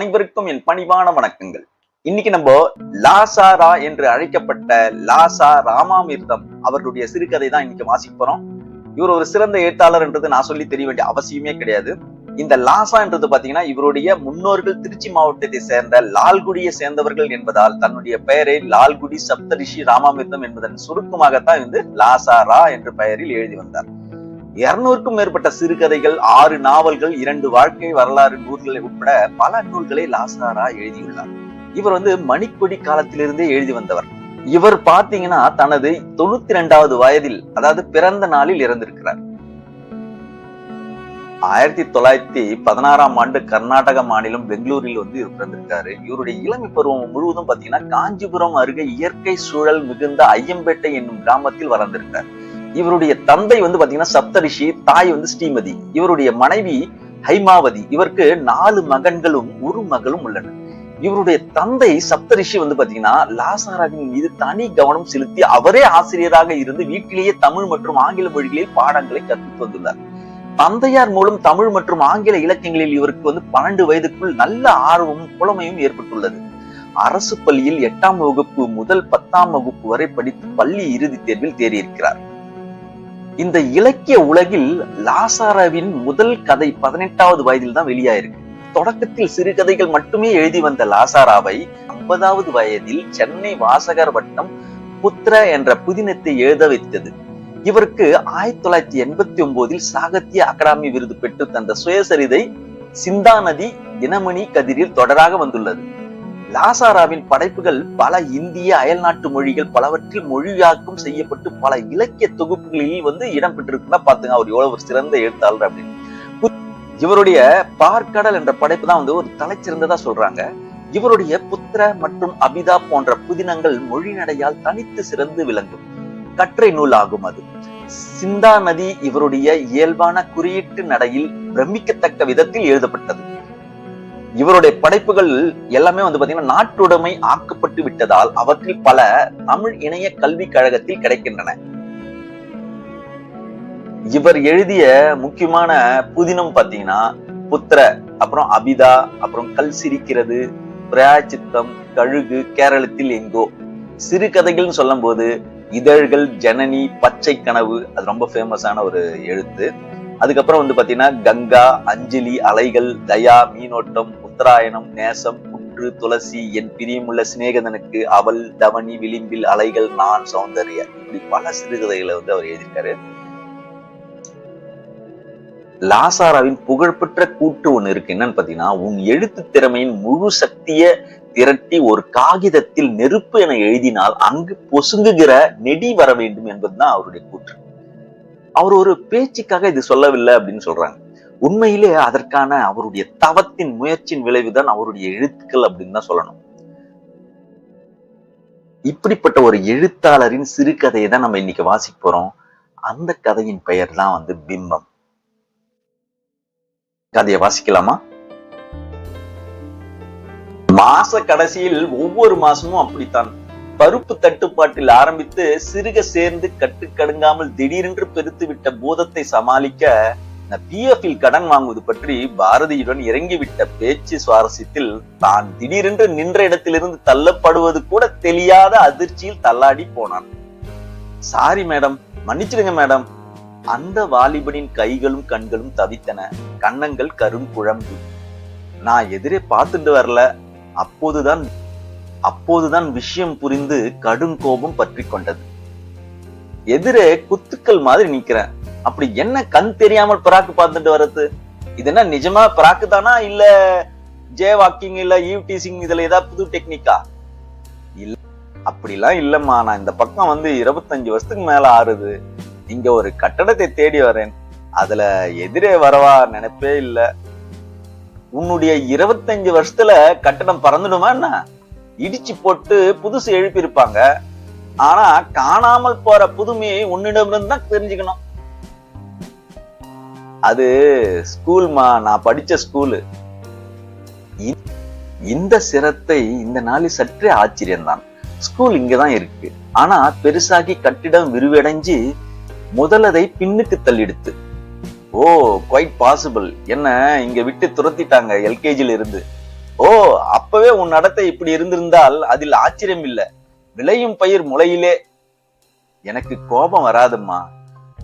அனைவருக்கும் என் பணிவான வணக்கங்கள். இன்னைக்கு நம்ம லாசாரா என்று அழைக்கப்பட்ட லாசா ராமாமிர்தம் அவர்களுடைய சிறுகதை தான் இன்னைக்கு வாசிக்க போறோம். இவர் ஒரு சிறந்த எழுத்தாளர் என்றது நான் சொல்லி தெரிய வேண்டிய அவசியமே கிடையாது. இந்த லாசா என்றது பாத்தீங்கன்னா இவருடைய முன்னோர்கள் திருச்சி மாவட்டத்தை சேர்ந்த லால்குடியை சேர்ந்தவர்கள் என்பதால் தன்னுடைய பெயரை லால்குடி சப்தரிஷி ராமாமிர்தம் என்பதன் சுருக்கமாகத்தான் வந்து லாசாரா என்ற பெயரில் எழுதி வந்தார். இருநூறுக்கும் மேற்பட்ட சிறுகதைகள் ஆறு நாவல்கள் இரண்டு வாழ்க்கை வரலாறு நூல்களை உட்பட பல நூல்களை லாசாரா எழுதியுள்ளார். இவர் வந்து மணிக்கொடி காலத்திலிருந்தே எழுதி வந்தவர். இவர் பாத்தீங்கன்னா தனது தொண்ணூத்தி ரெண்டாவது வயதில் அதாவது பிறந்த நாளில் இறந்திருக்கிறார். ஆயிரத்தி தொள்ளாயிரத்தி பதினாறாம் ஆண்டு கர்நாடக மாநிலம் பெங்களூரில் வந்து இவர் பிறந்திருக்காரு. இவருடைய இளமை பருவம் முழுவதும் பாத்தீங்கன்னா காஞ்சிபுரம் அருகே இயற்கை சூழல் மிகுந்த ஐயம்பேட்டை என்னும் கிராமத்தில் வளர்ந்திருக்கார். இவருடைய தந்தை வந்து பாத்தீங்கன்னா சப்தரிஷி தாய் வந்து ஸ்ரீமதி. இவருடைய மனைவி ஹைமாவதி. இவருக்கு நாலு மகன்களும் ஒரு மகளும் உள்ளனர். இவருடைய தந்தை சப்தரிஷி வந்து பாத்தீங்கன்னா லாசாராவின் மீது தனி கவனம் செலுத்தி அவரே ஆசிரியராக இருந்து வீட்டிலேயே தமிழ் மற்றும் ஆங்கில மொழிகளில் பாடங்களை கற்பித்து வந்துள்ளார். தந்தையார் மூலம் தமிழ் மற்றும் ஆங்கில இலக்கியங்களில் இவருக்கு வந்து பன்னெண்டு வயதுக்குள் நல்ல ஆர்வமும் புலமையும் ஏற்பட்டுள்ளது. அரசு பள்ளியில் எட்டாம் வகுப்பு முதல் பத்தாம் வகுப்பு வரை படித்து பள்ளி இறுதித் தேர்வில் தேறியிருக்கிறார். இந்த இலக்கிய உலகில் லாசாராவின் முதல் கதை பதினெட்டாவது வயதில் தான் வெளியாயிருக்கு. தொடக்கத்தில் சிறுகதைகள் மட்டுமே எழுதி வந்த லாசாராவை ஐம்பதாவது வயதில் சென்னை வாசகர் வட்டம் புத்திர என்ற புதினத்தை எழுத வைத்தது. இவருக்கு ஆயிரத்தி தொள்ளாயிரத்தி எண்பத்தி ஒன்பதில் சாகித்ய அகாடமி விருது பெற்று தந்த சுயசரிதை சிந்தா நதி தினமணி கதிரில் தொடராக வந்துள்ளது. லாசாராவின் படைப்புகள் பல இந்திய அயல்நாட்டு மொழிகள் பலவற்றில் மொழியாக்கம் செய்யப்பட்டு பல இலக்கிய தொகுப்புகளில் வந்து இடம்பெற்றிருக்குன்னா பாத்துங்க அவர் எவ்வளவு ஒரு சிறந்த எழுத்தாளர் அப்படின்னு. இவருடைய பார்க்கடல் என்ற படைப்பு தான் வந்து ஒரு தலைச்சிறந்ததா சொல்றாங்க. இவருடைய புத்திர மற்றும் அபிதா போன்ற புதினங்கள் மொழி நடையால் தனித்து சிறந்து விளங்கும். கற்றை நூல் ஆகும் அது. சிந்தா நதி இவருடைய இயல்பான குறியீட்டு நடையில் பிரமிக்கத்தக்க விதத்தில் எழுதப்பட்டது. இவருடைய படைப்புகள் எல்லாமே வந்து பாத்தீங்கன்னா நாட்டுடைமை ஆக்கப்பட்டு விட்டதால் அவற்றில் பல தமிழ் இணைய கல்விக் கழகத்தில் கிடைக்கின்றன. இவர் எழுதிய முக்கியமான புதினம் பாத்தீங்கன்னா புத்திர அப்புறம் அபிதா அப்புறம் கல் சிரிக்கிறது பிராச்சித்தம் கழுகு கேரளத்தில் எங்கோ. சிறுகதைகள்னு சொல்லும் போது இதழ்கள் ஜனனி பச்சை கனவு அது ரொம்ப ஃபேமஸான ஒரு எழுத்து. அதுக்கப்புறம் வந்து பாத்தீங்கன்னா கங்கா அஞ்சலி அலைகள் தயா மீனோட்டம் உத்தராயணம் நேசம் குன்று துளசி என் பிரியமுள்ள சிநேகதனுக்கு அவள் தவணி விளிம்பில் அலைகள் நான் சௌந்தர்யா இப்படி பல சிறுகதைகளை வந்து அவர் எழுதியிருக்காரு. லாசாராவின் புகழ்பெற்ற கூற்று ஒண்ணு இருக்கு. என்னன்னு பாத்தீங்கன்னா உன் எழுத்து திறமையின் முழு சக்திய திரட்டி ஒரு காகிதத்தில் நெருப்பு என எழுதினால் அங்கு பொசுங்குகிற நெடி வர வேண்டும் என்பதுதான் அவருடைய கூற்று. அவர் ஒரு பேச்சுக்காக இது சொல்லவில்லை அப்படின்னு சொல்றாங்க. உண்மையிலே அதற்கான அவருடைய தவத்தின் முயற்சியின் விளைவுதான் அவருடைய எழுத்துக்கள் அப்படின்னு தான் சொல்லணும். இப்படிப்பட்ட ஒரு எழுத்தாளரின் சிறுகதையை தான் நம்ம இன்னைக்கு வாசிக்க போறோம். அந்த கதையின் பெயர் தான் வந்து பிம்பம். கதையை வாசிக்கலாமா? மாச கடைசியில் ஒவ்வொரு மாசமும் அப்படித்தான். பருப்பு தட்டுப்பாட்டில் ஆரம்பித்து சிறுக சேர்ந்து கட்டுக்கடுங்காமல் திடீரென்று பெருத்து விட்ட பூதத்தை சமாளிக்க பிஎஃபில் கடன் வாங்குவது பற்றி பாரதியுடன் இறங்கிவிட்ட பேச்சு சுவாரஸ்யத்தில் தான் திடீரென்று நின்ற இடத்திலிருந்து தள்ளப்படுவது கூட தெரியாத அதிர்ச்சியில் தள்ளாடி போனான். சாரி மேடம் மன்னிச்சிடுங்க மேடம். அந்த வாலிபனின் கைகளும் கண்களும் தவித்தன. கன்னங்கள் கரும் குழம்பு நான் எதிரே பார்த்துட்டு வரல. அப்போதுதான் அப்போதுதான் விஷயம் புரிந்து கடும் கோபம் பற்றி கொண்டது. எதிரே குத்துக்கள் மாதிரி நிக்கிறேன் அப்படி என்ன கண் தெரியாமல் பிராக்கு பார்த்துட்டு வர்றது? இது என்ன நிஜமா பிராக்கு தானா? இல்ல ஜே வாக்கிங் இல்ல e யூடிசிங் இதுல ஏதாவது புது டெக்னிக்கா இல்ல அப்படிலாம் இல்லம்மா. நான் இந்த பக்கம் வந்து இருபத்தஞ்சு வருஷத்துக்கு மேல ஆறுது. இங்க ஒரு கட்டடத்தை தேடி வரேன். அதுல எதிரே வரவா நினைப்பே இல்ல. உன்னுடைய இருபத்தஞ்சு வருஷத்துல கட்டடம் பறந்துடுமா என்ன? இடிச்சு போட்டு புதுசு எழுப்பியிருப்பாங்க. ஆனா காணாமல் போற புதுமையை உன்னிடமிருந்து தான் தெரிஞ்சுக்கணும். அது ஸ்கூல்மா நான் படிச்ச ஸ்கூலு இந்த சிரத்தை இந்த நாளில் சற்றே ஆச்சரியம்தான். ஸ்கூல் இங்கதான் இருக்கு. ஆனா பெருசாகி கட்டிடம் விரிவடைஞ்சு முதலதை பின்னுக்கு தள்ளிடுத்து. ஓ குவைட் பாசிபிள் என்ன இங்க விட்டு துரத்திட்டாங்க எல்கேஜில இருந்து. ஓ அப்பவே உன் நடத்தை இப்படி இருந்திருந்தால் அதில் ஆச்சரியம் இல்ல. விளையும் பயிர் முளையிலே. எனக்கு கோபம் வராதும்மா.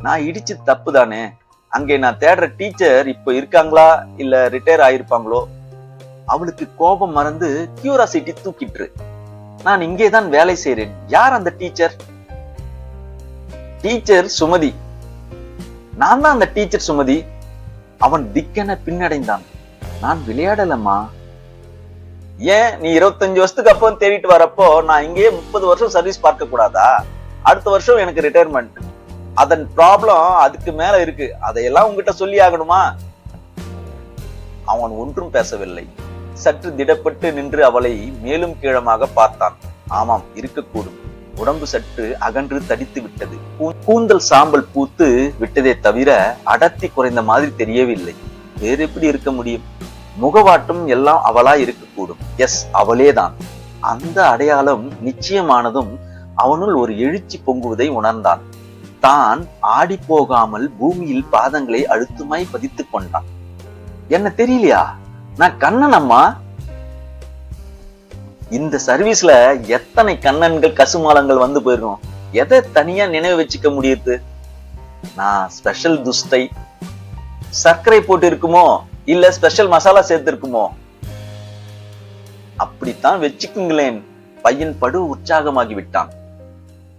நான் இடிச்சு தப்பு தானே அங்கே நான் தேடுற டீச்சர் இப்போ இருக்காங்களா? இல்ல ரிட்டையர் ஆயிருப்பாங்களோ? அவளுக்கு கோபம் மறந்து கியூராசிட்டி தூக்கிட்டுரு. நான் இங்கே தான் வேலை செய்யறேன் யார் அந்த டீச்சர்? டீச்சர் சுமதி. நான் தான் அந்த டீச்சர் சுமதி. அவன் திக்கென பின்னடைந்தான். நான் விளையாடலம்மா. ஏன் நீ இருபத்தஞ்சு வருஷத்துக்கு அப்புறம் தேடிட்டு வரப்போ நான் இங்கேயே முப்பது வருஷம் சர்வீஸ் பார்க்க கூடாதா அடுத்த வருஷம் எனக்கு ரிட்டையர்மெண்ட் அதன் ப்ராப்ளம் அதுக்கு மேல இருக்கு. அதையெல்லாம் உங்ககிட்ட சொல்லி ஆகணுமா? அவன் ஒன்றும் பேசவில்லை. சற்று திடப்பட்டு நின்று அவளை மேலும் கீழமாக பார்த்தான். ஆமாம் இருக்கக்கூடும். உடம்பு சற்று அகன்று தடித்து விட்டது. கூந்தல் சாம்பல் பூத்து விட்டதே தவிர அடர்த்தி குறைந்த மாதிரி தெரியவில்லை. வேறு எப்படி இருக்க முடியும்? முகவாட்டும் எல்லாம் அவளா இருக்கக்கூடும். எஸ் அவளேதான். அந்த அடையாளம் நிச்சயமானதும் அவனுள் ஒரு எழுச்சி பொங்குவதை உணர்ந்தான். தான் ஆடி போகாமல் பூமியில் பாதங்களை அழுத்தமாய் பதித்துக் கொண்டான். என்ன தெரியலையா? நான் கண்ணன் அம்மா. இந்த சர்வீஸ்ல எத்தனை கண்ணன்கள் கசுமாலங்கள் வந்து போயிரும் எதை தனியா நினைவு வச்சுக்க முடியுது? நான் ஸ்பெஷல் துஸ்தை சர்க்கரை போட்டு இருக்குமோ? இல்ல ஸ்பெஷல் மசாலா சேர்த்திருக்குமோ? அப்படித்தான் வச்சுக்குங்களேன். பையன் படு உற்சாகமாகி விட்டான்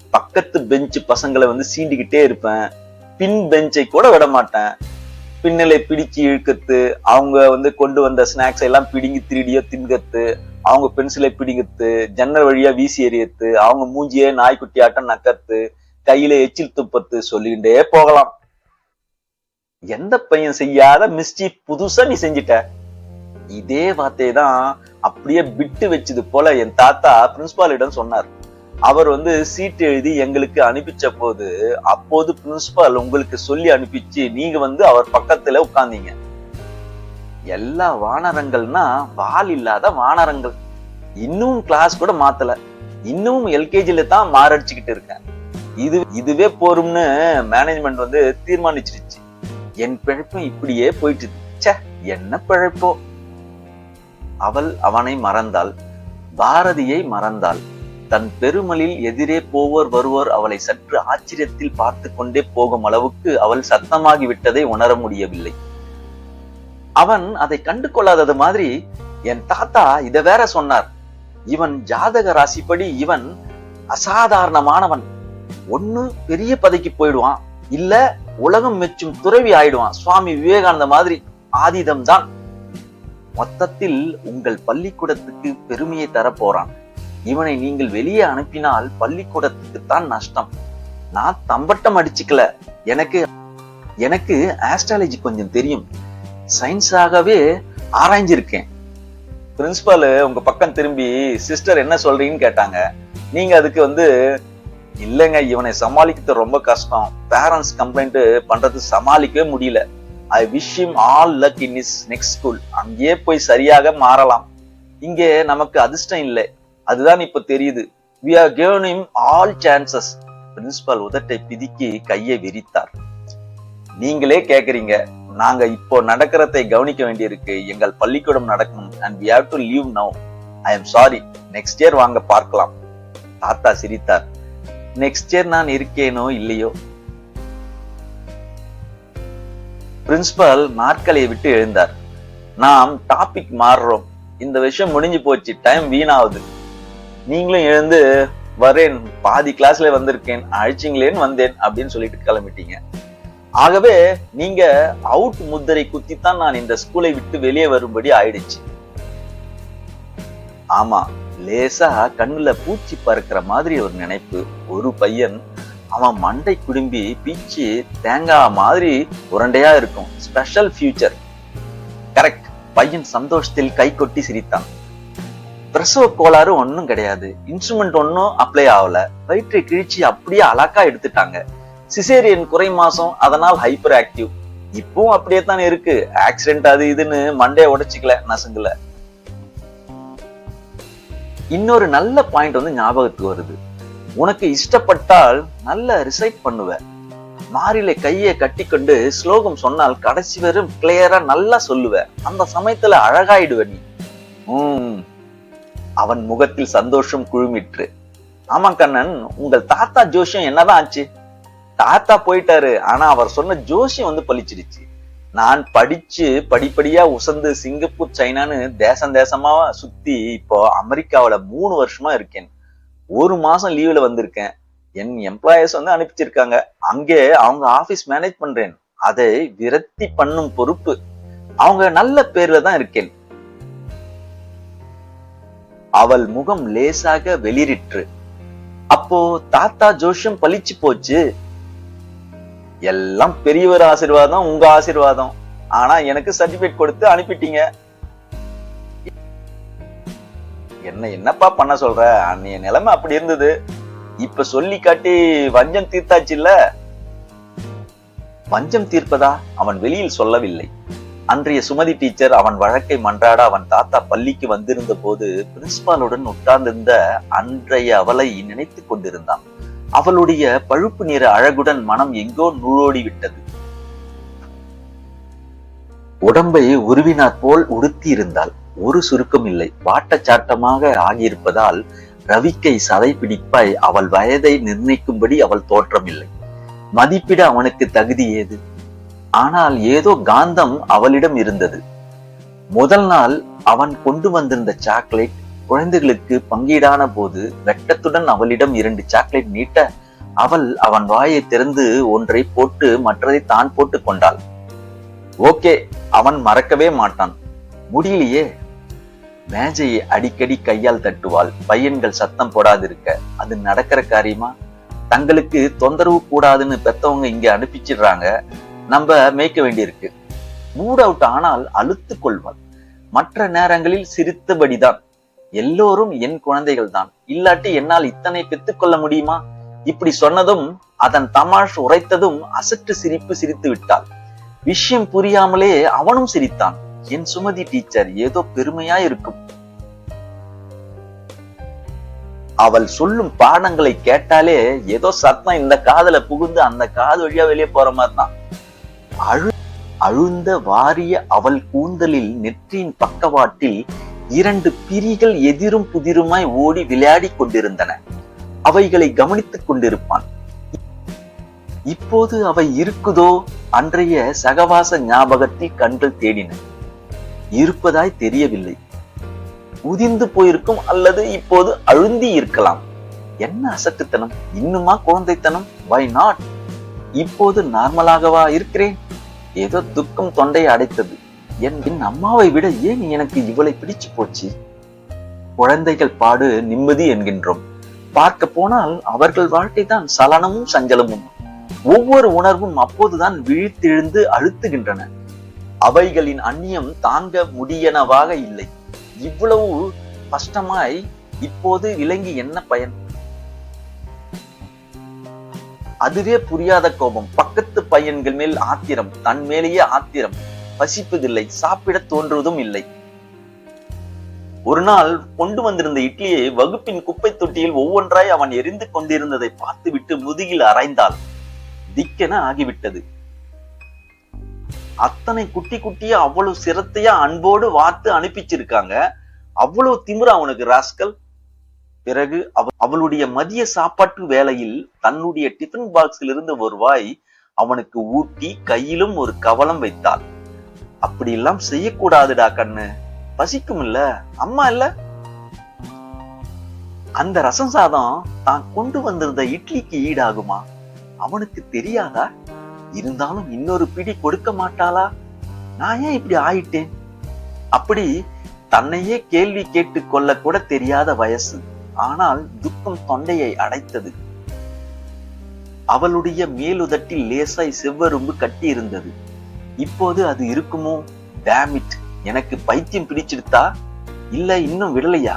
பக்கத்து பெஞ்ச் பசங்களை வந்து சீண்டிக்கிட்டே இருப்பேன். பின் பெஞ்சை கூட விட மாட்டேன் பின்னலை பிடிச்சு இழுக்கத்து அவங்க வந்து கொண்டு வந்த ஸ்நாக்ஸ் எல்லாம் பிடிங்கி திருடியோ தின்கத்து அவங்க பென்சிலை பிடிங்கத்து ஜன்னல் வழியா வீசி எறியத்து அவங்க மூஞ்சியே நாய்க்குட்டி ஆட்டம் நக்கத்து கையில எச்சில் துப்பத்து சொல்லிக்கிட்டே போகலாம். எந்த பையன் செய்யாத மிஸ்டி புதுசா நீ செஞ்சிட்ட? இதே வார்த்தையை தான் அப்படியே விட்டு வச்சது போல என் தாத்தா பிரின்சிபாலிடம் சொன்னார். அவர் வந்து சீட் எழுதி எங்களுக்கு அனுப்பிச்ச போது அப்போது பிரின்சிபால் உங்களுக்கு சொல்லி அனுப்பிச்சு நீங்க வந்து அவர் பக்கத்துல உட்கார்ந்தீங்க எல்லா வானரங்கள்னா வால் இல்லாத வானரங்கள். இன்னும் கிளாஸ் கூட மாத்தல. இன்னும் எல்கேஜில தான் மாரடிச்சுக்கிட்டு இருக்கேன். இது இதுவே போரும்னு மேனேஜ்மெண்ட் வந்து தீர்மானிச்சிருச்சு. என் பிழைப்பும் இப்படியே போயிட்டு ச்சே என்ன பிழைப்போ? அவள் அவனை மறந்தாள். பாரதியை மறந்தாள். தன் பெருமலில் எதிரே போவோர் வருவோர் அவளை சற்று ஆச்சரியத்தில் பார்த்து கொண்டே போகும் அளவுக்கு அவள் சத்தமாகி விட்டதை உணர முடியவில்லை. அவன் அதை கண்டு கொள்ளாதது மாதிரி என் தாத்தா இத வேற சொன்னார். இவன் ஜாதக ராசிப்படி இவன் அசாதாரணமானவன். ஒண்ணு பெரிய பதைக்கு போயிடுவான். இல்ல உலகம் மெச்சும் துறவி ஆயிடுவான். சுவாமி விவேகானந்த மாதிரி ஆதிதம் தான் மொத்தத்தில் உங்கள் பள்ளிக்கூடத்துக்கு பெருமையை தரப்போறான். இவனை நீங்கள் வெளியே அனுப்பினால் பள்ளிக்கூடத்துக்கு தான் நஷ்டம். நான் தம்பட்டம் அடிச்சுக்கல. எனக்கு எனக்கு ஆஸ்ட்ராலஜி கொஞ்சம் தெரியும். சயின்ஸாகவே ஆராய்ஞ்சிருக்கேன். பிரின்சிபால் உங்க பக்கம் திரும்பி சிஸ்டர் என்ன சொல்றீங்கன்னு கேட்டாங்க. நீங்க அதுக்கு வந்து இல்லைங்க இவனை சமாளிக்கிறது ரொம்ப கஷ்டம். பேரண்ட்ஸ் கம்ப்ளைண்ட் பண்றது சமாளிக்கவே முடியல. I wish him all luck in his next school அங்கேயே போய் சரியாக மாறலாம். இங்கே நமக்கு அதிர்ஷ்டம் இல்லை. அதுதான் இப்ப தெரியுது. We are given him all chances principal உதட்டை பிதுக்கி கையை விரித்தார். நீங்களே கேக்குறீங்க நாங்க இப்போ நடக்கிறதை கவனிக்க வேண்டியிருக்கு. எங்கள் பள்ளிக்கூடம் நடக்கணும் and we have to leave now I am sorry next year வாங்க பார்க்கலாம். தாத்தா சிரித்தார். நெக்ஸ்ட் இயர் நான் இருக்கேனோ இல்லையோ? பிரின்சிபல் நாட்களை விட்டு எழுந்தார். நாம் டாபிக் மாறுறோம். இந்த விஷயம் முடிஞ்சு போச்சு. டைம் வீணாகுது. நீங்களும் எழுந்து வரேன். பாதி கிளாஸ்ல வந்திருக்கேன். அழிச்சிங்களேன்னு வந்தேன். அப்படின்னு சொல்லிட்டு கிளம்பிட்டீங்க. ஆகவே நீங்க அவுட் முத்திரை குத்தித்தான் நான் இந்த ஸ்கூலை விட்டு வெளியே வரும்படி ஆயிடுச்சு. ஆமா. லேசா கண்ணுல பூச்சி பறக்கிற மாதிரி ஒரு நினைப்பு. ஒரு பையன் அவன் மண்டை குடும்பி பீச்சு தேங்காய் மாதிரி உரண்டையா இருக்கும். ஸ்பெஷல் ஃபியூச்சர் கரெக்ட் பையன் சந்தோஷத்தில் கை கொட்டி சிரித்தான். பிரசவ கோளாறு ஒன்றும் கிடையாது. இன்ஸ்ட்ருமெண்ட் ஒன்றும் அப்ளை ஆகல. வயிற்றை கிழிச்சு அப்படியே அழகா எடுத்துட்டாங்க. சிசேரியன் குறை மாசம் அதனால் ஹைப்பர் ஆக்டிவ் இப்பவும் அப்படியே தான் இருக்கு. ஆக்சிடென்ட் அது இதுன்னு மண்டையை உடைச்சிக்கல நசுங்கல. இன்னொரு நல்ல பாயிண்ட் வந்து ஞாபகத்துக்கு வருது. உனக்கு இஷ்டப்பட்டால் நல்ல ரிசைட் பண்ணுவ. மாறில கையை கட்டிக்கொண்டு ஸ்லோகம் சொன்னால் கடைசி வரும் கிளியரா நல்லா சொல்லுவ. அந்த சமயத்துல அழகாயிடுவ நீ. உம். அவன் முகத்தில் சந்தோஷம் குழுமிற்று. ஆமா கண்ணன் உங்கள் தாத்தா ஜோஷியம் என்னதான் ஆச்சு? தாத்தா போயிட்டாரு. ஆனா அவர் சொன்ன ஜோஷியம் வந்து பளிச்சிடுச்சு நான் படிச்சு படிப்படியா உசந்து சிங்கப்பூர் சைனான்னு தேசம் தேசமா சுத்தி இப்போ அமெரிக்காவுல மூணு வருஷமா இருக்கேன். ஒரு மாசம் லீவ்ல வந்திருக்கேன். என் எம்ப்ளாயர்ஸ் வந்து அனுப்பிச்சிருக்காங்க. அங்கே அவங்க ஆபீஸ் மேனேஜ் பண்றேன். அதை விரத்தி பண்ணும் பொறுப்பு. அவங்க நல்ல பேர்ல தான் இருக்கேன். அவள் முகம் லேசாக வெளிரிற்று அப்போ தாத்தா ஜோஷம் பளிச்சு போச்சு. எல்லாம் பெரியவர் ஆசீர்வாதம் உங்க ஆசீர்வாதம். ஆனா எனக்கு சர்டிபிகேட் கொடுத்து அனுப்பிட்டீங்க. என்ன என்னப்பா பண்ண சொல்ற? அன்னைய நிலைமை அப்படி இருந்தது. இப்ப சொல்லி காட்டி வஞ்சம் தீர்த்தாச்சு இல்ல? வஞ்சம் தீர்ப்பதா? அவன் வெளியில் சொல்லவில்லை. அன்றைய சுமதி டீச்சர் அவன் வழக்கை மன்றாட அவன் தாத்தா பள்ளிக்கு வந்திருந்த போது பிரின்சிபாலுடன் உட்கார்ந்திருந்த அன்றைய அவளை நினைத்துக் கொண்டிருந்தான். அவளுடைய பழுப்பு நிற அழகுடன் மனம் எங்கோ நூழோடி விட்டது. உடம்பை உருவினாற் போல் உடுத்தி இருந்தால் ஒரு சுருக்கம் இல்லை. வாட்டச்சாட்டமாக ஆகியிருப்பதால் ரவிக்கை சதை பிடிப்பாய் அவள் வயதை நிர்ணயிக்கும்படி அவள் தோற்றமில்லை. மதிப்பிட அவனுக்கு தகுதி ஏது? ஆனால் ஏதோ காந்தம் அவளிடம் இருந்தது. முதல் நாள் அவன் கொண்டு வந்திருந்த சாக்லேட் குழந்தைகளுக்கு பங்கீடான போது வெட்டத்துடன் அவளிடம் இரண்டு சாக்லேட் நீட்ட அவள் அவன் வாயை திறந்து ஒன்றை போட்டு மற்றதை தான் போட்டு கொண்டாள். ஓகே அவன் மறக்கவே மாட்டான். முடியலையே. மேஜையை அடிக்கடி கையால் தட்டுவாள். பையன்கள் சத்தம் போடாதிருக்க. அது நடக்கிற காரியமா? தங்களுக்கு தொந்தரவு கூடாதுன்னு பெத்தவங்க இங்க அனுப்பிச்சிடுறாங்க. நம்ம மேய்க்க வேண்டியிருக்கு. மூட் அவுட் ஆனால் அழுத்து கொள்வாள். மற்ற நேரங்களில் சிரித்தபடிதான். எல்லோரும் என் குழந்தைகள் தான் இல்லாட்டி என்னால் இத்தனை பெற்றுக்கொள்ள முடியுமா? இப்படி சொன்னதும் அதன் தமாஷ் உரைத்ததும் அசட்டு சிரிப்பு சிரித்து விட்டாள். விஷயம் புரியாமலே அவனும் சிரித்தான். என் சுமதி டீச்சர் ஏதோ பெருமையா இருக்கும் அவள் சொல்லும் பாடங்களை கேட்டாலே ஏதோ சத்தம் இந்த காதுல புகுந்து அந்த காது வழியா வெளியே போற மாதிரி தான் அழு அழுந்த வாரிய அவள் கூந்தலில் நெற்றியின் பக்கவாட்டில் இரண்டு பிரிகள் எதிரும் புதிருமாய் ஓடி விளையாடி கொண்டிருந்தன. அவைகளை கவனித்துக் கொண்டிருப்பான். இப்போது அவை இருக்குதோ? அன்றைய சகவாச ஞாபகத்தில் கண்கள் தேடின. இருப்பதாய் தெரியவில்லை. உதிர்ந்து போயிருக்கும் அல்லது இப்போது அழுந்தி இருக்கலாம். என்ன அசட்டுத்தனம்? இன்னுமா குழந்தைத்தனம்? வை நாட் இப்போது நார்மலாகவா இருக்கிறேன்? ஏதோ துக்கம் தொண்டையை அடைத்தது. என் என் அம்மாவை விட ஏன் எனக்கு இவளை பிடிச்சு போச்சு? குழந்தைகள் பாடு நிம்மதி என்கின்றோம். பார்க்க போனால் அவர்கள் வாழ்க்கை தான் சலனமும் சஞ்சலமும். ஒவ்வொரு உணர்வும் அப்போதுதான் விழித்தெழுந்து அழுத்துகின்றன. அவைகளின் அந்நியம் தாங்க முடியனவாக இல்லை. இவ்வளவு கஷ்டமாய் இப்போது விளங்கி என்ன பயன்? அதுவே புரியாத கோபம். பக்கத்து பையன்கள் மேல் ஆத்திரம் தன் மேலேயே ஆத்திரம். பசிப்பதில்லை சாப்பிட தோன்றுவதும் இல்லை. ஒரு நாள் கொண்டு வந்திருந்த இட்லியை வகுப்பின் குப்பை தொட்டியில் ஒவ்வொன்றாய் அவன் எரிந்து கொண்டிருந்ததை பார்த்துவிட்டு முதுகில் அரைந்தாள். திக்கென ஆகிவிட்டது. அத்தனை குட்டி குட்டியா அவ்வளவு சிரத்தையா அன்போடு வார்த்து அனுப்பிச்சிருக்காங்க. அவ்வளவு திமிர அவனுக்கு ராஸ்கல். பிறகு அவ அவளுடைய மதிய சாப்பாட்டு வேளையில் தன்னுடைய டிஃபன் பாக்ஸில் இருந்து வருவாய் அவனுக்கு ஊட்டி கையிலும் ஒரு கவலம் வைத்தாள். அப்படி எல்லாம் செய்யக்கூடாதுடா கண்ணு. பசிக்கும் இல்ல அம்மா இல்ல? அந்த ரசம் சாதம் தான் கொண்டு வந்திருந்த இட்லிக்கு ஈடாகுமா? அவனுக்கு தெரியாதா? இருந்தாலும் இன்னொரு பிடி கொடுக்க மாட்டாளா? நான் ஏன் இப்படி ஆயிட்டேன்? அப்படி தன்னையே கேள்வி கேட்டு கொள்ள கூட தெரியாத வயசு. ஆனால் துக்கம் தொண்டையை அடைத்தது. அவளுடைய மேலுதட்டில் லேசாய் செவ்வரும்பு கட்டி இருந்தது இப்போது அது இருக்குமோ? டேமிட் எனக்கு பைத்தியம் பிடிச்சிருத்தா இல்ல இன்னும் விடலையா?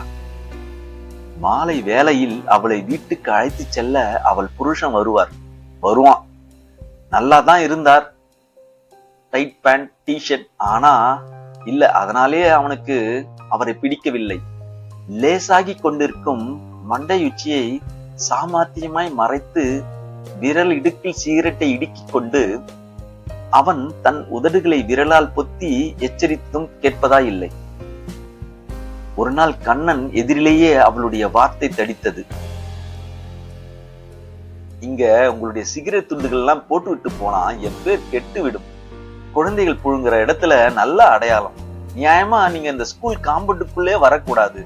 மாலை வேளையில் அவளை வீட்டுக்கு அழைத்து செல்ல அவள் புருஷன் வருவார். வருவான். நல்லா தான் இருந்தார். டைட் பேண்ட் டிஷர்ட் ஆனா இல்ல அதனாலே அவனுக்கு அவரை பிடிக்கவில்லை. லேசாகி கொண்டிருக்கும் மண்டையுச்சியை சாமர்த்தியமாய் மறைத்து விரல் இடுக்கில் சிகரெட்டை இடுக்கிக் கொண்டு அவன் தன் உதடுகளை விரலால் பொத்தி எச்சரித்தும் கேட்பதா இல்லை ஒரு நாள் கண்ணன் எதிரிலேயே அவளுடைய வார்த்தை தடித்தது. இங்க உங்களுடைய சிகரெட் துண்டுகள் எல்லாம் போட்டு விட்டு போனா என் பேர் கெட்டு விடும் குழந்தைகள் புழுங்குற இடத்துல நல்ல அடையாளம். நியாயமா நீங்க இந்த ஸ்கூல் காம்பவுண்டுக்குள்ளே வரக்கூடாது.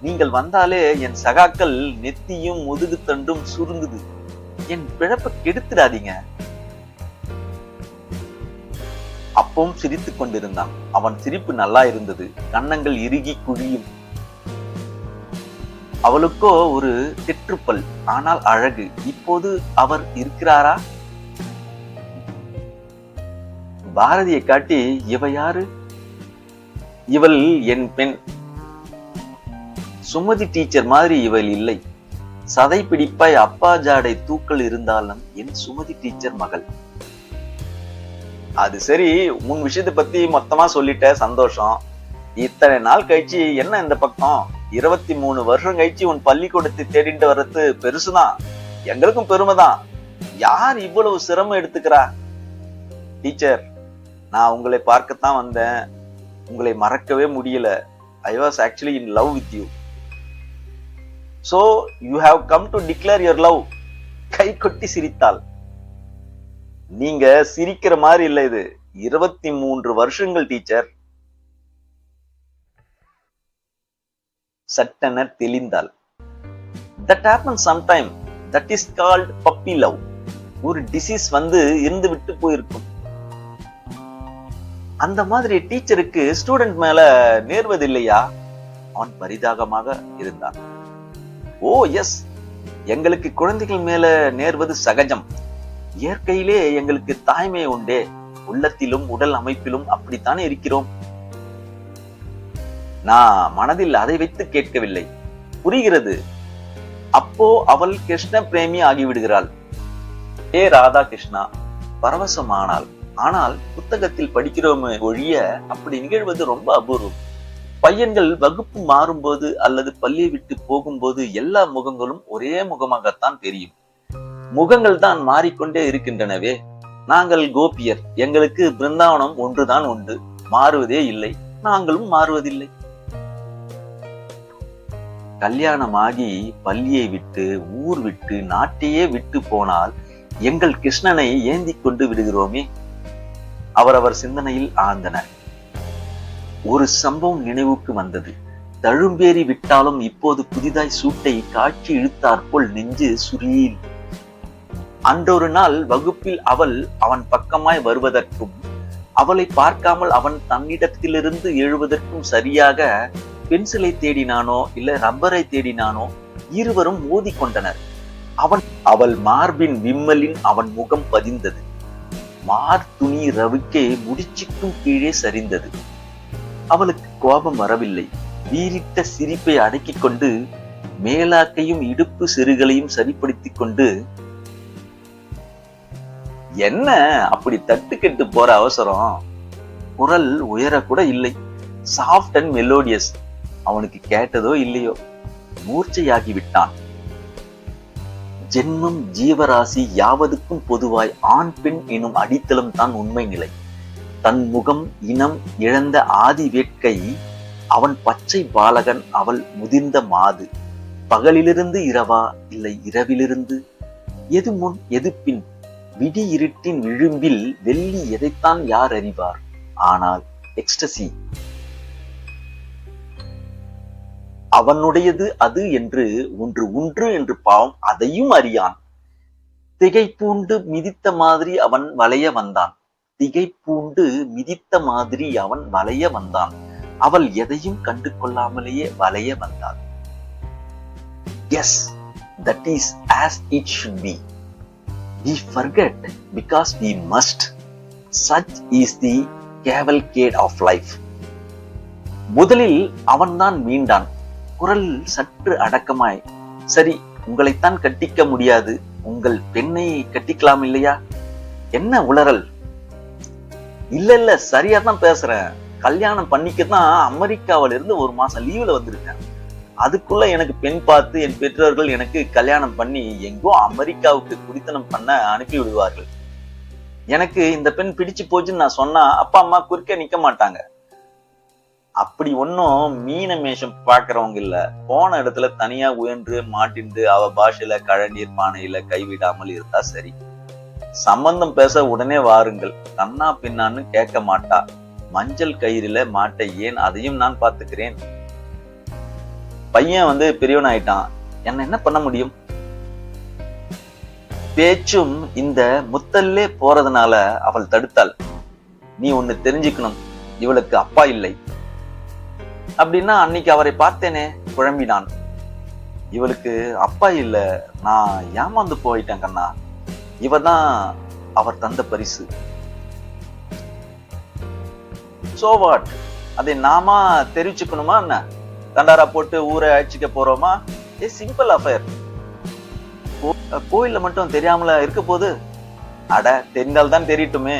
நீங்கள் வந்தாலே என் சகாக்கள் நெத்தியும் முதுகு தண்டும் சுருங்குது. என் பிழப்பை கெடுத்துடாதீங்க. அப்பவும் சிரித்துக் கொண்டிருந்தான். அவன் சிரிப்பு நல்லா இருந்தது. கன்னங்கள் இறுகி குழியும். அவளுக்கோ ஒரு தெற்றுப்பல் ஆனால் அழகு. இப்போது அவர் இருக்கிறாரா? பாரதியை காட்டி இவ யாரு? இவள் என் பெண். சுமதி டீச்சர் மாதிரி இவள் இல்லை. சதை பிடிப்பாய் அப்பா ஜாடை தூக்கல் இருந்தாலும் என் சுமதி டீச்சர் மகள். அது சரி உன் விஷயத்தை பத்தி மொத்தமா சொல்லிட்ட சந்தோஷம். இத்தனை நாள் கழிச்சு என்ன இந்த பக்கம்? இருபத்தி மூணு வருஷம் கழிச்சு உன் பள்ளிக்கூடத்தை தேடிட்டு வர்றது பெருசுதான். எங்களுக்கும் பெருமைதான். யார் இவ்வளவு சிரமம் எடுத்துக்கிறா? டீச்சர் நான் உங்களை பார்க்கத்தான் வந்தேன். உங்களை மறக்கவே முடியல. I was actually in love with you so you have come to declare your love கை கொட்டி சிரித்தாள். நீங்க சிரிக்கிற மாதிரி இல்ல இது. இருபத்தி மூன்று வருஷங்கள் டீச்சர் சட்டென தெளிந்தாள் that happen sometime that is called puppy love ஒரு டிசீஸ் வந்து இருந்து விட்டு போயிருக்கும். அந்த மாதிரி டீச்சருக்கு ஸ்டூடெண்ட் மேல நேர்வதில்லையா அவன் பரிதாகமாக இருந்தான். Oh, ஓ எஸ் எங்களுக்கு குழந்தைகள் மேல நேர்வது சகஜம். இயற்கையிலே எங்களுக்கு தாய்மை உண்டே. உள்ளத்திலும் உடல் அமைப்பிலும் அப்படித்தானே இருக்கிறோம்? நான் மனதில் அதை வைத்து கேட்கவில்லை. புரிகிறது. அப்போ அவள் கிருஷ்ண பிரேமி ஆகிவிடுகிறாள். ஏ ராதா கிருஷ்ணா பரவசமானாள் ஆனால் புத்தகத்தில் படிக்கிறோமே ஒழிய அப்படி நிகழ்வது ரொம்ப அபூர்வம். பையன்கள் வகுப்பு மாறும்போது அல்லது பள்ளியை விட்டு போகும்போது எல்லா முகங்களும் ஒரே முகமாகத்தான் தெரியும். முகங்கள் தான் மாறிக்கொண்டே இருக்கின்றனவே. நாங்கள் கோபியர். எங்களுக்கு பிருந்தாவனம் ஒன்றுதான் உண்டு. மாறுவதே இல்லை. நாங்களும் மாறுவதில்லை. கல்யாணமாகி பள்ளியை விட்டு ஊர் விட்டு நாட்டையே விட்டு போனால் எங்கள் கிருஷ்ணனை ஏந்தி கொண்டு விடுகிறோமே. அவரவர் சிந்தனையில் ஆழ்ந்தனர் ஒரு சம்பவம் நினைவுக்கு வந்தது. தழும்பேறி விட்டாலும் இப்போது புதிதாய் சூட்டை காட்சி இழுத்தாற்போல் நெஞ்சு சுரீல் அன்றொரு நாள் வகுப்பில் அவள் அவன் பக்கமாய் வருவதற்கும் அவளை பார்க்காமல் அவன் தன்னிடத்திலிருந்து எழுவதற்கும் சரியாக பென்சிலை தேடினானோ இல்ல ரப்பரை தேடினானோ இருவரும் மோதி கொண்டனர் அவன் அவள் மார்பின் விம்மலின் அவன் முகம் பதிந்தது. மார் துணி ரவிக்கே முடிச்சுக்கும் கீழே சரிந்தது. அவளுக்கு கோபம் வரவில்லை. வீரிட்ட சிரிப்பை அடக்கிக் கொண்டு மேலாக்கையும் இடுப்பு சிறுகளையும் சரிப்படுத்திக் கொண்டு என்ன அப்படி தட்டு கெட்டு போற அவசரம்? குரல் உயரக்கூட இல்லை. சாஃப்ட் அண்ட் மெலோடியஸ் அவனுக்கு கேட்டதோ இல்லையோ? மூர்ச்சையாகி விட்டான் ஜென்மம் ஜீவராசி யாவதுக்கும் பொதுவாய் ஆண் பெண் எனும் அடித்தளம் தான் உண்மை நிலை. தன் முகம் இனம் இழந்த ஆதி வேட்கை அவன் பச்சை பாலகன் அவள் முதிர்ந்த மாது. பகலிலிருந்து இரவா இல்லை இரவிலிருந்து? எது முன் எது பின்? விடி இருட்டின் விழும்பில் வெள்ளி எதைத்தான் யார் அறிவார்? ஆனால் எக்ஸ்டசி அவனுடையது அது என்று ஒன்று உன்று என்று பாவம் அதையும் அறியான். திகைப்பூண்டு மிதித்த மாதிரி அவன் வளைய வந்தான். திகைப்பூண்டு மிதித்த மாதிரி அவன் வளைய வந்தான். அவள் எதையும் கண்டு கொள்ளாமலேயே வளைய வந்தாள். Yes that is as it should be we forget because we must. Such is the cavalcade of life. முதலில் அவன்தான் மீண்டான். குரல் சற்று அடக்கமாய் சரி உங்களைத்தான் கட்டிக்க முடியாது. உங்கள் பெண்ணை கட்டிக்கலாம் இல்லையா? என்ன உளறல்? இல்ல இல்ல சரியா தான் பேசுறேன். கல்யாணம் பண்ணிக்க தான் அமெரிக்காவில இருந்து ஒரு மாசம் லீவ்ல வந்திருக்கேன். அதுக்குள்ள எனக்கு பெண் பார்த்து என் பெற்றோர்கள் எனக்கு கல்யாணம் பண்ணி எங்கோ அமெரிக்காவுக்கு குடித்தனம் பண்ண அனுப்பி விடுவார்கள் எனக்கு இந்த பெண் பிடிச்சு போச்சுன்னு நான் சொன்னா அப்பா அம்மா குறுக்க நிக்க மாட்டாங்க. அப்படி ஒன்னும் மீன மேஷம் பாக்குறவங்க இல்ல. போன இடத்துல தனியா உயன்று மாட்டிண்டு அவ பாஷையில கழநீர் பானையில கைவிடாமல் இருந்தா சரி. சம்பந்தம் பேச உடனே வாருங்கள். கண்ணா பின்னான்னு கேட்க மாட்டா. மஞ்சள் கயிறுல மாட்டை ஏன்? அதையும் நான் பாத்துக்கிறேன் பையன் வந்து பெரியவன் ஆயிட்டான். என்ன என்ன பண்ண முடியும்? பேச்சும் இந்த முத்தல்லே போறதுனால அவள் தடுத்தாள். நீ ஒன்னு தெரிஞ்சுக்கணும். இவளுக்கு அப்பா இல்லை. அப்படின்னா அன்னைக்கு அவரை பார்த்தேனே குழம்பினான். இவளுக்கு அப்பா இல்ல. நான் ஏமாந்து போயிட்டேன் கண்ணா. இவ தான் அவர் தந்த பரிசு. சோ வாட் அதை நாம தெரிவிச்சுக்கணுமா என்ன? தண்டாரா போட்டு ஊரை அழிச்சிக்க போறோமா? ஏ சிம்பிள் அஃபேர் கோயில்ல மட்டும் தெரியாமல இருக்க போது அட தெரிந்தால்தான் தெரியட்டுமே.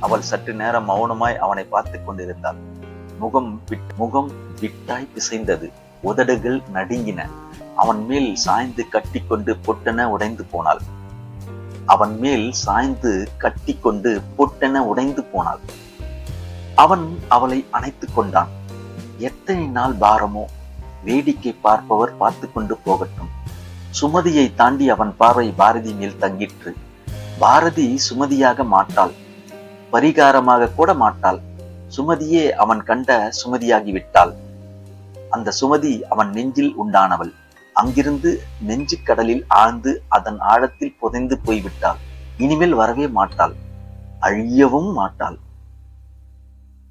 அவள் சற்று நேரம் மௌனமாய் அவனை பார்த்து கொண்டிருந்தாள். முகம் முகம் விட்டாய் பிசைந்தது. உதடுகள் நடுங்கின. அவன் மேல் சாய்ந்து கட்டி கொண்டு பொட்டென உடைந்து போனாள். அவன் மேல் சாய்ந்து கட்டிக்கொண்டு பொட்டென உடைந்து போனாள். அவன் அவளை அணைத்துக் கொண்டான். எத்தனை நாள் பாரமோ? வேடிக்கை பார்ப்பவர் பார்த்து கொண்டு போகட்டும். சுமதியை தாண்டி அவன் பார்வை பாரதி மேல் தங்கிற்று. பாரதி சுமதியாக மாட்டாள். பரிகாரமாக கூட மாட்டாள். சுமதியே அவன் கண்ட சுமதியாகி விட்டாள். அந்த சுமதி அவன் நெஞ்சில் உண்டானவள். அங்கிருந்து நெஞ்சு கடலில் ஆழ்ந்து அதன் ஆழத்தில் புதைந்து போய்விட்டாள். இனிமேல் வரவே மாட்டாள். அழியவும் மாட்டாள்.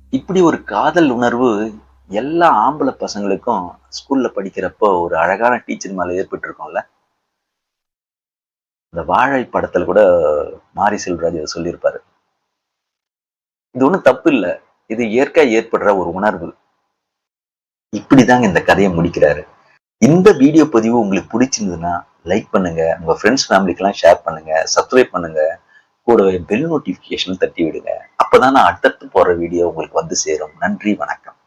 இப்படி ஒரு காதல் உணர்வு எல்லா ஆம்பளை பசங்களுக்கும் ஸ்கூல்ல படிக்கிறப்போ ஒரு அழகான டீச்சர் மேல ஏற்பட்டிருக்கும்ல இந்த வாழை படத்துல கூட மாரி செல்வராஜ் இதை சொல்லியிருப்பாரு. இது ஒண்ணும் தப்பு இல்ல. இது இயற்கை ஏற்படுற ஒரு உணர்வு. இப்படிதாங்க இந்த கதையை முடிக்கிறாரு. இந்த வீடியோ பதிவு உங்களுக்கு பிடிச்சிருந்ததுன்னா லைக் பண்ணுங்க. உங்க ஃப்ரெண்ட்ஸ் ஃபேமிலிக்கெல்லாம் ஷேர் பண்ணுங்க. சப்ஸ்கிரைப் பண்ணுங்க. கூடவே பெல் நோட்டிபிகேஷன் தட்டி விடுங்க. அப்பதான் நான் அடுத்தடுத்து போற வீடியோ உங்களுக்கு வந்து சேரும். நன்றி வணக்கம்.